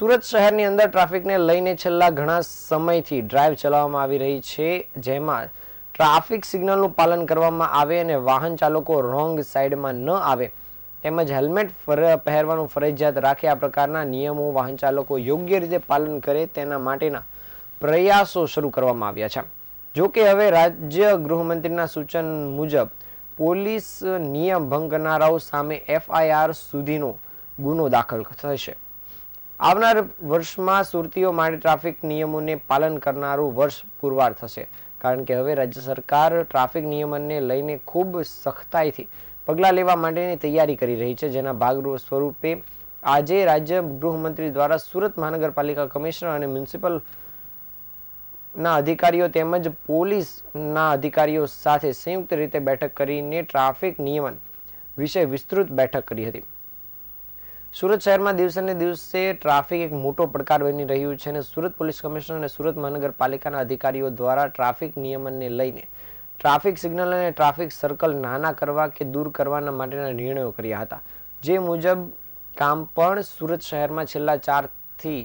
સુરત શહેરની અંદર ટ્રાફિકને લઈને છેલ્લા ઘણા સમયથી ડ્રાઈવ ચલાવવામાં આવી રહી છે, જેમાં ટ્રાફિક સિગ્નલનું પાલન કરવામાં આવે અને વાહન ચાલકો રોંગ સાઈડમાં ન આવે, તેમજ હેલ્મેટ પહેરવાનું ફરજિયાત રાખે, આ પ્રકારના નિયમો વાહન ચાલકો યોગ્ય રીતે પાલન કરે તેના માટેના પ્રયાસો શરૂ કરવામાં આવ્યા છે. જો કે હવે રાજ્ય ગૃહમંત્રીના સૂચન મુજબ પોલીસ નિયમ ભંગ કરનારાઓ સામે એફઆઈઆર સુધીનો ગુનો દાખલ થશે. આવનાર વર્ષમાં સુરતીઓ માટે ટ્રાફિક નિયમોને પાલન કરનારું વર્ષ પુરવાર થશે. કારણ કે હવે રાજ્ય સરકાર ટ્રાફિક નિયમનને લઈને ખૂબ સખ્તાઈથી પગલાં લેવા માટેની તૈયારી કરી રહી છે, જેના ભાગરૂપ સ્વરૂપે આજે રાજ્ય ગૃહમંત્રી દ્વારા સુરત મહાનગરપાલિકા કમિશનર અને મ્યુનિસિપલ ના અધિકારીઓ તેમજ પોલીસના અધિકારીઓ સાથે સંયુક્ત રીતે બેઠક કરીને ટ્રાફિક નિયમન વિશે વિસ્તૃત બેઠક કરી હતી. સુરત શહેરમાં દિવસે ને દિવસે ટ્રાફિક એક મોટો પડકાર બની રહ્યું છે અને સુરત પોલીસ કમિશનર અને સુરત મહાનગરપાલિકાના અધિકારીઓ દ્વારા ટ્રાફિક નિયમનને લઈને ટ્રાફિક સિગ્નલ અને ટ્રાફિક સર્કલ નાના કરવા કે દૂર કરવાના માટેના નિર્ણયો કર્યા હતા. જે મુજબ કામ પણ સુરત શહેરમાં છેલ્લા ચારથી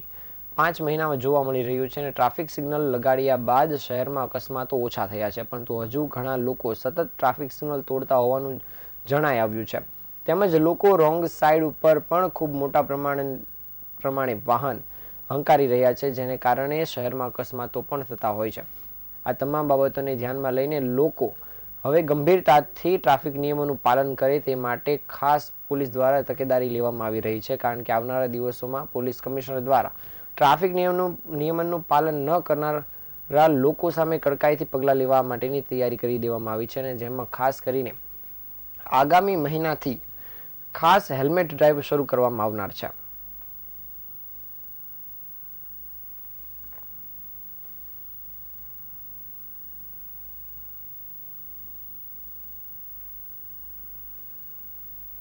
પાંચ મહિનામાં જોવા મળી રહ્યું છે અને ટ્રાફિક સિગ્નલ લગાડ્યા બાદ શહેરમાં અકસ્માતો ઓછા થયા છે. પરંતુ હજુ ઘણા લોકો સતત ટ્રાફિક સિગ્નલ તોડતા હોવાનું જણાઈ આવ્યું છે. તેમજ લોકો રોંગ સાઈડ ઉપર પણ ખૂબ મોટા પ્રમાણે પ્રમાણે વાહન હંકારી રહ્યા છે, જેને કારણે શહેરમાં અકસ્માતો પણ થતા હોય છે. આ તમામ બાબતોને ધ્યાનમાં લઈને લોકો હવે ગંભીરતાથી ટ્રાફિક નિયમોનું પાલન કરે તે માટે ખાસ પોલીસ દ્વારા તકેદારી લેવામાં આવી રહી છે, કારણ કે આવનારા દિવસોમાં પોલીસ કમિશનર દ્વારા ટ્રાફિક નિયમનું, નિયમનનું પાલન ન કરનારા લોકો સામે કડકાઈથી પગલાં લેવા માટેની તૈયારી કરી દેવામાં આવી છે અને જેમાં ખાસ કરીને આગામી મહિનાથી ખાસ હેલ્મેટ ડ્રાઈવ શરૂ કરવામાં આવનાર છે.